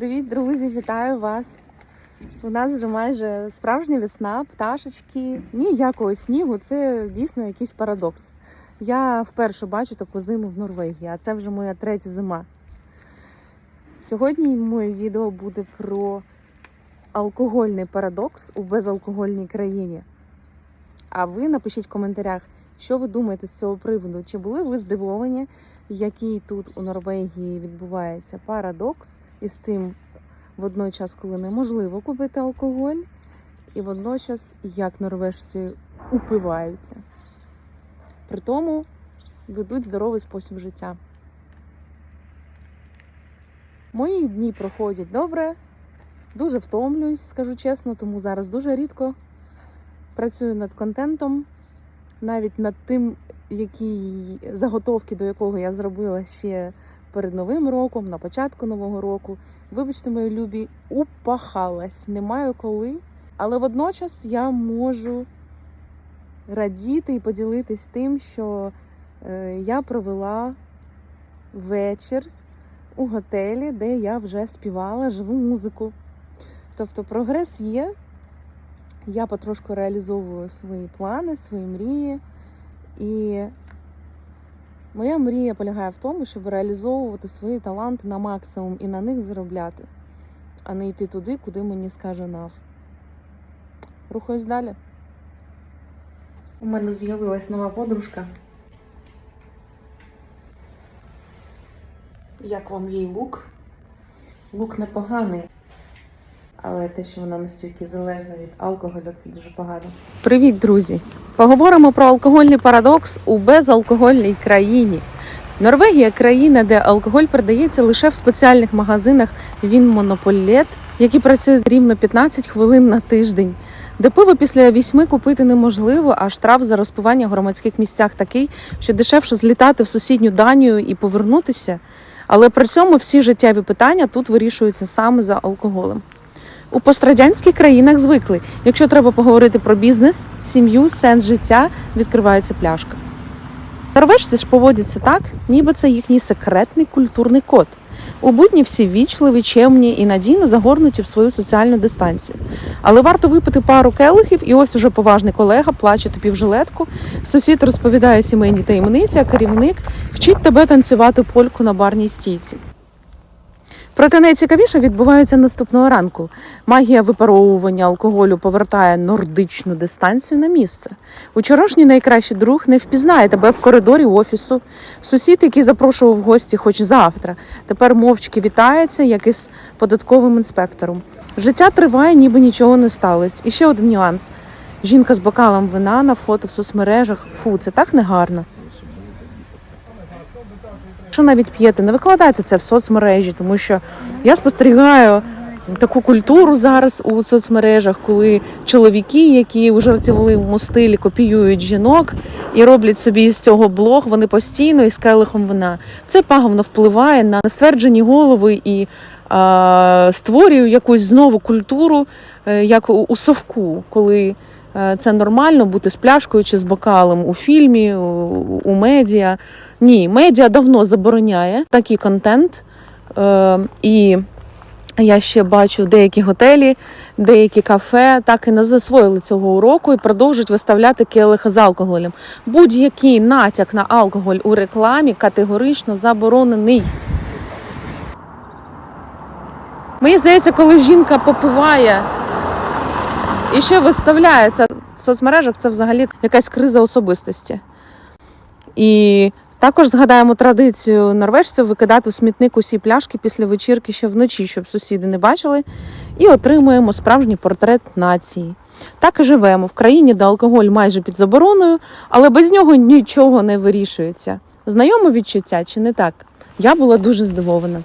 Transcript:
Привіт, друзі! Вітаю вас! У нас вже майже справжня весна, пташечки, ніякого снігу. Це дійсно якийсь парадокс. Я вперше бачу таку зиму в Норвегії, а це вже моя третя зима. Сьогодні моє відео буде про алкогольний парадокс у безалкогольній країні. А ви напишіть в коментарях, що ви думаєте з цього приводу. Чи були ви здивовані, який тут у Норвегії відбувається парадокс із тим, водночас, коли неможливо купити алкоголь, і водночас як норвежці упиваються. При тому ведуть здоровий спосіб життя. Мої дні проходять добре, дуже втомлююсь, скажу чесно, тому зараз дуже рідко працюю над контентом, навіть над тим, які заготовки, до якого я зробила ще перед Новим роком, на початку нового року. Вибачте, мої любі, упахалась, не маю коли. Але водночас я можу радіти і поділитись тим, що е, я провела вечір у готелі, де я вже співала живу музику. Тобто прогрес є. Я потрошку реалізовую свої плани, свої мрії. І моя мрія полягає в тому, щоб реалізовувати свої таланти на максимум і на них заробляти, а не йти туди, куди мені скаже НАВ. Рухаюсь далі. У мене з'явилась нова подружка. Як вам їй лук? Лук непоганий. Але те, що вона настільки залежна від алкоголю, це дуже погано. Привіт, друзі! Поговоримо про алкогольний парадокс у безалкогольній країні. Норвегія країна, де алкоголь продається лише в спеціальних магазинах Він Монополет, які працюють рівно 15 хвилин на тиждень. Де пиво після вісьми купити неможливо, а штраф за розпивання в громадських місцях такий, що дешевше злітати в сусідню Данію і повернутися. Але при цьому всі життєві питання тут вирішуються саме за алкоголем. У пострадянських країнах звикли. Якщо треба поговорити про бізнес, сім'ю, сенс життя, відкривається пляшка. Норвежці ж поводяться так, ніби це їхній секретний культурний код. У будні всі вічливі, чемні і надійно загорнуті в свою соціальну дистанцію. Але варто випити пару келихів, і ось уже поважний колега плаче тобі в жилетку. Сусід розповідає сімейні таємниці, а керівник вчить тебе танцювати польку на барній стійці. Проте найцікавіше відбувається наступного ранку. Магія випаровування алкоголю повертає нордичну дистанцію на місце. Учорашній найкращий друг не впізнає тебе в коридорі офісу. Сусід, який запрошував в гості хоч завтра, тепер мовчки вітається, як із податковим інспектором. Життя триває, ніби нічого не сталося. І ще один нюанс: жінка з бокалом вина на фото в соцмережах. Фу, це так негарно. Якщо навіть п'єте, не викладайте це в соцмережі, тому що я спостерігаю таку культуру зараз у соцмережах, коли чоловіки, які у жартівливому стилі копіюють жінок і роблять собі з цього блог, вони постійно із келихом вина. Це пагубно впливає на стверджені голови і а, створює якусь знову культуру, е, як у совку, коли. Е, Це нормально бути з пляшкою чи з бокалом у фільмі, у, медіа. Ні, медіа давно забороняє такий контент. Е, і я ще бачу деякі готелі, деякі кафе так і не засвоїли цього уроку і продовжують виставляти келихи з алкоголем. Будь-який натяк на алкоголь у рекламі категорично заборонений. Мені здається, коли жінка попиває і ще виставляє це в соцмережах, це взагалі якась криза особистості. І також згадаємо традицію норвежців викидати у смітник усі пляшки після вечірки ще вночі, щоб сусіди не бачили, і отримуємо справжній портрет нації. Так і живемо в країні, де алкоголь майже під забороною, але без нього нічого не вирішується. Знайоме відчуття чи не так? Я була дуже здивована.